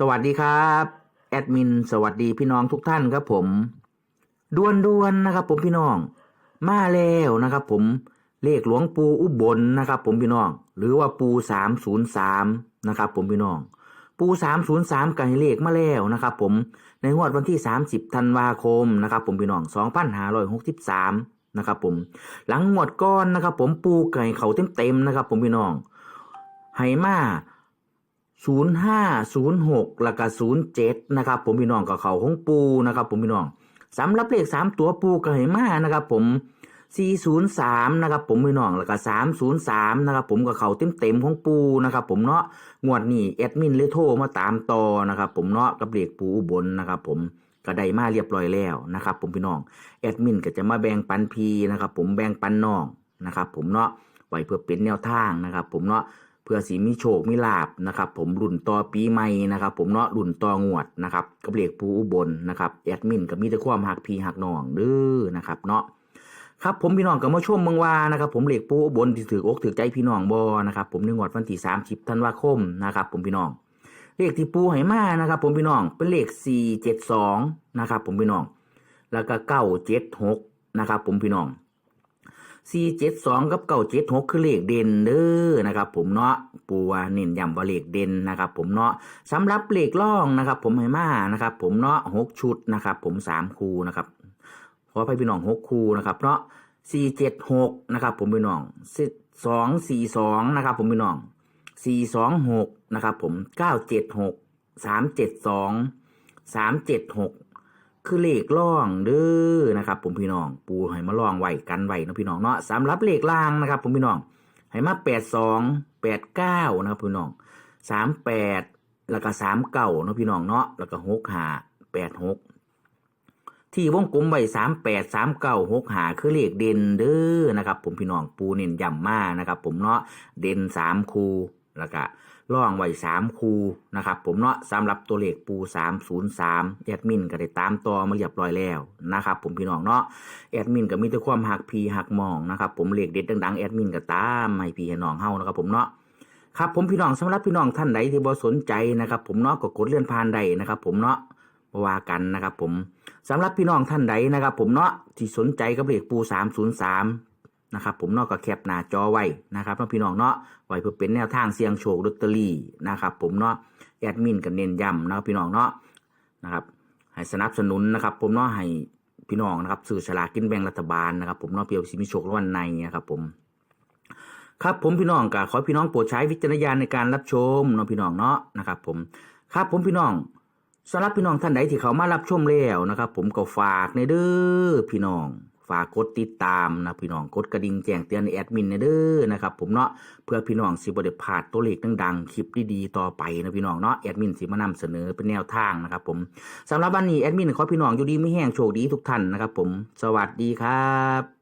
สวัสดีครับแอดมินสวัสดีพี่น้องทุกท่านครับผมดวนดวนๆนะครับ ผมพี่น้อง มาแล้วนะครับ ผมเลขหลวงปูอุบลนะครับ ผมพี่น้อง หรือว่าปูสามศูนย์สามนะครับ ผมพี่น้อง ปูสามศูนย์สามกันเลขมาแล้วนะครับ ผมในงวดวันที่สามสิบธันวาคมนะครับ ผมพี่น้องสองพันห้าร้อยหกสิบสามนะครับผมหลังงวดก้อนนะครับ ผมปูไก่เขาเต็มเต็มๆนะครับ ผมพี่น้องไหมา ศูนย์ห้าศูนย์หกแล้วก็ศูนย์เจ็ดนะครับผมพี่น้องกับเขาของปูนะครับ ผมพี่น้องสำหรับเลขสามตัวปูก็ให้มานะครับ ผมสี่ศูนย์สามนะครับ ผมพี่น้องแล้วก็สามศูนย์สามนะครับ ผมกับเขาเต็มเต็มๆของปูนะครับ ผมเนาะงวดนี้แอดมินเลยโทรมาตามต่อนะครับ ผมเนาะกับเลขปูอุบลนะครับ ผมก็ได้มาเรียบร้อยแล้วนะครับ ผมพี่น้องแอดมินก็จะมาแบ่งปันพีนะครับ ผมแบ่งปันน้องนะครับ ผมเนาะไว้เพื่อเป็นแนวทางนะครับ ผมเนาะ เพื่อสีมีโชคมีลาบนะครับ ผมรุ่นต่อปีใหม่นะครับ ผมเนาะรุ่นต่องวดนะครับกับเหลขปูอุบลนะครับแอดมินก็มีแต่ความหักพีหักน้องเด้อนะครับเนาะครับผมพี่น้องก็มาชมเมืองวานะครับ ผมเหลขปูอุบลที่ถืออกถือใจพี่น้องบอนะครับผมในงวดวันที่สามสิบธันวาคมนะครับ ผมพี่น้องเลขที่ปูให้มานะครับ ผมพี่น้องเป็นเลขสี่เจ็ดสองนะครับ ผมพี่น้อง แล้วก็เก้าเจ็ดหกนะครับ ผมพี่น้อง สี่เจ็ดสองกับเก้าเจ็ดหกคือเลขเด่นเด้อนะครับ ผมเนาะปูว่าเน้นย้ำว่าเลขเด่นนะครับ ผมเนาะสำหรับเลขล่องนะครับ ผมให้มานะครับ ผมเนาะหกชุดนะครับ ผมสามคูนะครับขอให้พี่น้องหกคูนะครับเนาะสี่เจ็ดหกนะครับ ผมพี่น้องสองสี่สองนะครับ ผมพี่น้องสี่สองหกนะครับ ผมเก้าเจ็ดหกสามเจ็ดสองสามเจ็ดหก คือเลขล่องเด้อนะครับผมพี่น้องปูให้มาล่องไว้กันไว้นะพี่น้องเนาะสำหรับเลขล่างนะครับผมพี่น้องให้มาแปดสองแปดเก้านะครับพี่น้องสามแปดแล้วก็สามเก้านะพี่น้องเนาะแล้วก็หกหาแปดหกที่วงกลมไว้สามแปดสามเก้าหกหาคือเลขเด่นเด้อนะครับ ผมพี่น้องปูเน้นย้ำมากนะครับ ผมเนาะเด่นสามคู แล้วก็ล่องไว้สามคูนะครับ ผมเนาะสำหรับตัวเลขปูสามศูนย์สามแอดมินก็ได้ตามต่อมาเรียบร้อยแล้วนะครับ ผมพี่น้องเนาะแอดมินก็มีแต่ความหักพีหักมองนะครับ ผมเลขเด็ดดังๆแอดมินก็ตามให้พี่ให้น้องเฮานะครับผมเนาะครับผมพี่น้องสำหรับพี่น้องท่านใดที่บ่สนใจนะครับ ผมเนาะก็กดเลื่อนผ่านใดนะครับ ผมเนาะว่ากันนะครับ ผมสำหรับพี่น้องท่านใดนะครับ ผมเนาะที่สนใจกับเลขปูสามศูนย์สาม นะครับผมเนาะก็แคปหน้าจอไว้นะครับเนาะพี่น้องเนาะไว้เพื่อเป็นแนวทางเสี่ยงโชคลอตเตอรี่นะครับผมเนาะแอดมินก็เน้นย้ำนะครับพี่น้องเนาะนะครับให้สนับสนุนนะครับ ผมเนาะให้พี่น้องนะครับซื้อฉลากกินแบ่งรัฐบาลนะครับ ผมเนาะเพียวสิมีโชครางวันในนะครับผมครับผมพี่น้องก็ขอพี่น้องโปรดใช้วิจารณญาณในการรับชมเนาะพี่น้องเนาะนะครับ ผมครับผมพี่น้องสำหรับพี่น้องท่านใดที่เขามารับชมแล้วนะครับ ผมก็ฝากในเด้อพี่น้อง ฝากกดติดตามนะพี่น้องกดกระดิ่งแจ้งเตือนในแอดมินเด้อนะครับผมเนาะเพื่อพี่น้องสิบ่ได้พลาดตัวเลขดังๆคลิปดีๆต่อไปนะพี่น้องเนาะแอดมินสิมานำเสนอเป็นแนวทางนะครับผมสำหรับวันนี้แอดมินขอพี่น้องอยู่ดีไม่แห้งโชคดีทุกท่านนะครับผมสวัสดีครับ